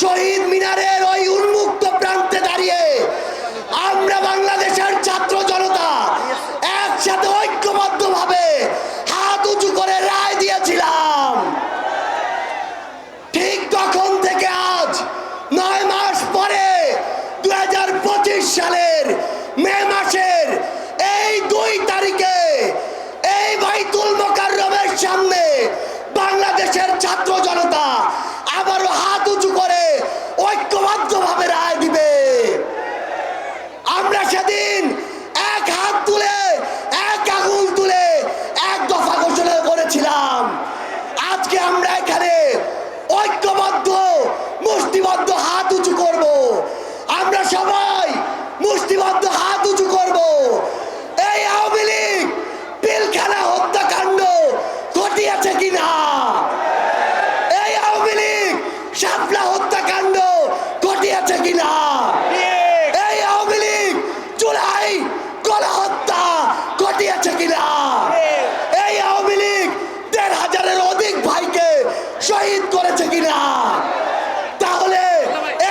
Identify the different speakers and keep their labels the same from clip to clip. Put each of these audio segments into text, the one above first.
Speaker 1: শহীদ মিনারের ওই উন্মুক্ত প্রান্তে দাঁড়িয়ে আমরা বাংলাদেশের ছাত্র জনতা একসাথে ঐক্যবদ্ধভাবে হাত উঁচু করে রায় দিয়েছিলাম। ঠিক তখন থেকে আজ নয় মাস পরে দু হাজার পঁচিশ সালের মে মাসের এই দুই তারিখে এই বাইতুল মোকাররমের সামনে বাংলাদেশের ছাত্র জনতা আবারও হাত উঁচু করে ঐক্যবদ্ধভাবে রায় দিবে। আমরা সেদিন এক হাত তুলে এক আঙুল তুলে এক দফা ঘোষণা করেছিলাম আজকে আমরা এখানে ঐক্যবদ্ধ মুষ্টিবদ্ধ হাত উঁচু করব আমরা সবাই মুষ্টিবদ্ধ হাত উঁচু করব এই আওয়ামী লীগ পিলখানা হত্যাকাণ্ড ঘটিয়েছে কিনা এই আওয়ামী লীগ শাপলা হত্যাকাণ্ড ঘটিয়েছে কিনা এই আওয়ামী লীগ জুলাই গণহত্যা ঘটিয়েছে কিনা এই আওয়ামী লীগ দেড় হাজারের অধিক ভাইকে শহীদ করেছে কিনা? তাহলে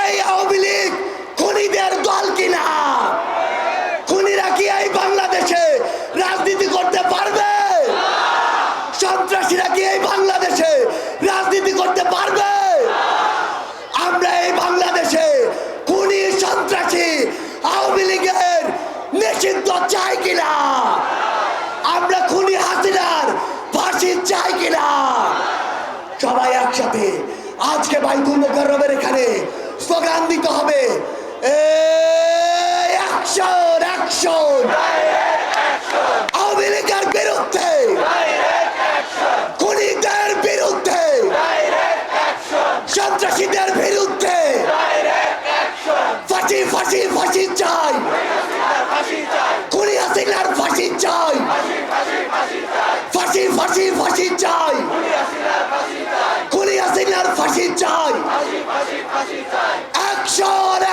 Speaker 1: এই আওয়ামী লীগ খুনিদের দল কিনা? খুনিরা কি এই বাংলাদেশে রাজনীতি করতে পারবে? সন্ত্রাসীরা কি এই বাংলাদেশে রাজনীতি করতে পারবে? আমরা এই বাংলাদেশে খুনি, সন্ত্রাসী, আওয়ামী লীগের নিষিদ্ধ চাই কিনা? আমরা খুনি হাসিনার ফাঁসি চাই কিনা? সবাই একসাথে আজকে বাইতুল মোকাররমের এখানে স্লোগান দিতে হবে। Action action. আওয়ামী বিরুদ্ধে। খুনিদের বিরুদ্ধে। সন্ত্রাসীদের বিরুদ্ধে। ফাঁসি ফাঁসি ফাঁসি চাই। খুনি হাসিনার ফাঁসি চাই। ফাঁসি ফাঁসি ফাঁসি চাই। ফাঁসি চাই। অ্যাকশন